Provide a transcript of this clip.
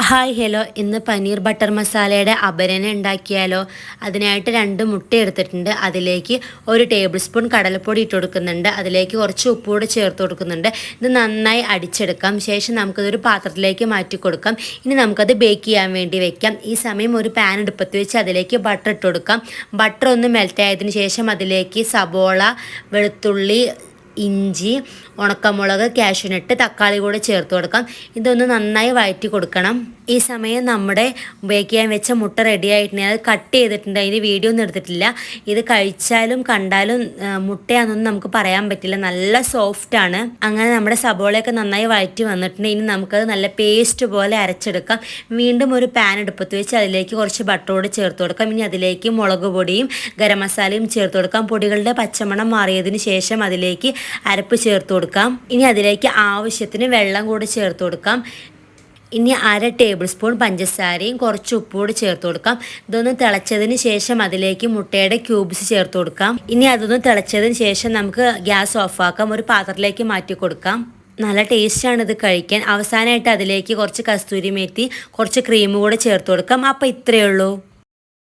Hi hello. ഇന്ന് paneer butter മസാലയുടെ അപരന ഉണ്ടാക്കിയാലോ? അതിനായിട്ട് രണ്ട് മുട്ട എടുത്തിട്ടുണ്ട്. അതിലേക്ക് ഒരു ടേബിൾ സ്പൂൺ കടലപ്പൊടി ഇട്ട് കൊടുക്കുന്നുണ്ട്. അതിലേക്ക് കുറച്ച് ഉപ്പുകൂടെ ചേർത്ത് കൊടുക്കുന്നുണ്ട്. ഇത് നന്നായി അടിച്ചെടുക്കാം. ശേഷം നമുക്കതൊരു പാത്രത്തിലേക്ക് മാറ്റി കൊടുക്കാം. ഇനി നമുക്കത് ബേക്ക് ചെയ്യാൻ വേണ്ടി വെക്കാം. ഈ സമയം ഒരു പാൻ എടുപ്പത്ത് വെച്ച് അതിലേക്ക് ബട്ടർ ഇട്ട് കൊടുക്കാം. ബട്ടർ ഒന്ന് മെൽറ്റ് ആയതിനു ശേഷം അതിലേക്ക് സബോള വെളുത്തുള്ളി ഇഞ്ചി ഉണക്കമുളക് കാഷ്യൂനട്ട് തക്കാളി കൂടെ ചേർത്ത് കൊടുക്കാം. ഇതൊന്ന് നന്നായി വഴറ്റി കൊടുക്കണം. ഈ സമയം നമ്മുടെ ബേക്ക് ചെയ്യാൻ വെച്ച മുട്ട റെഡി ആയിട്ടുണ്ടെങ്കിൽ അത് കട്ട് ചെയ്തിട്ടുണ്ട്. അതിന് വീഡിയോ ഒന്നും എടുത്തിട്ടില്ല. ഇത് കഴിച്ചാലും കണ്ടാലും മുട്ടയാണെന്നൊന്നും നമുക്ക് പറയാൻ പറ്റില്ല. നല്ല സോഫ്റ്റ് ആണ്. അങ്ങനെ നമ്മുടെ സബോളയൊക്കെ നന്നായി വഴറ്റി വന്നിട്ടുണ്ട്. ഇനി നമുക്കത് നല്ല പേസ്റ്റ് പോലെ അരച്ചെടുക്കാം. വീണ്ടും ഒരു പാൻ എടുപ്പത്ത് വെച്ച് അതിലേക്ക് കുറച്ച് ബട്ടറോട് ചേർത്ത് കൊടുക്കാം. ഇനി അതിലേക്ക് മുളക് പൊടിയും ഗരം മസാലയും ചേർത്ത് കൊടുക്കാം. പൊടികളുടെ പച്ചമണം മാറിയതിന് ശേഷം അതിലേക്ക് അരപ്പ് ചേർത്ത് കൊടുക്കാം. ഇനി അതിലേക്ക് ആവശ്യത്തിന് വെള്ളം കൂടെ ചേർത്ത് കൊടുക്കാം. ഇനി അര ടേബിൾ സ്പൂൺ പഞ്ചസാരയും കുറച്ച് ഉപ്പ് കൂടി ചേർത്ത് കൊടുക്കാം. ഇതൊന്ന് തിളച്ചതിന് ശേഷം അതിലേക്ക് മുട്ടയുടെ ക്യൂബ്സ് ചേർത്ത് കൊടുക്കാം. ഇനി അതൊന്ന് തിളച്ചതിന് ശേഷം നമുക്ക് ഗ്യാസ് ഓഫാക്കാം. ഒരു പാത്രത്തിലേക്ക് മാറ്റി കൊടുക്കാം. നല്ല ടേസ്റ്റാണ് ഇത് കഴിക്കാൻ. അവസാനമായിട്ട് അതിലേക്ക് കുറച്ച് കസ്തൂരി മേത്തി കുറച്ച് ക്രീം കൂടെ ചേർത്ത് കൊടുക്കാം. അപ്പോൾ ഇത്രയേ ഉള്ളൂ.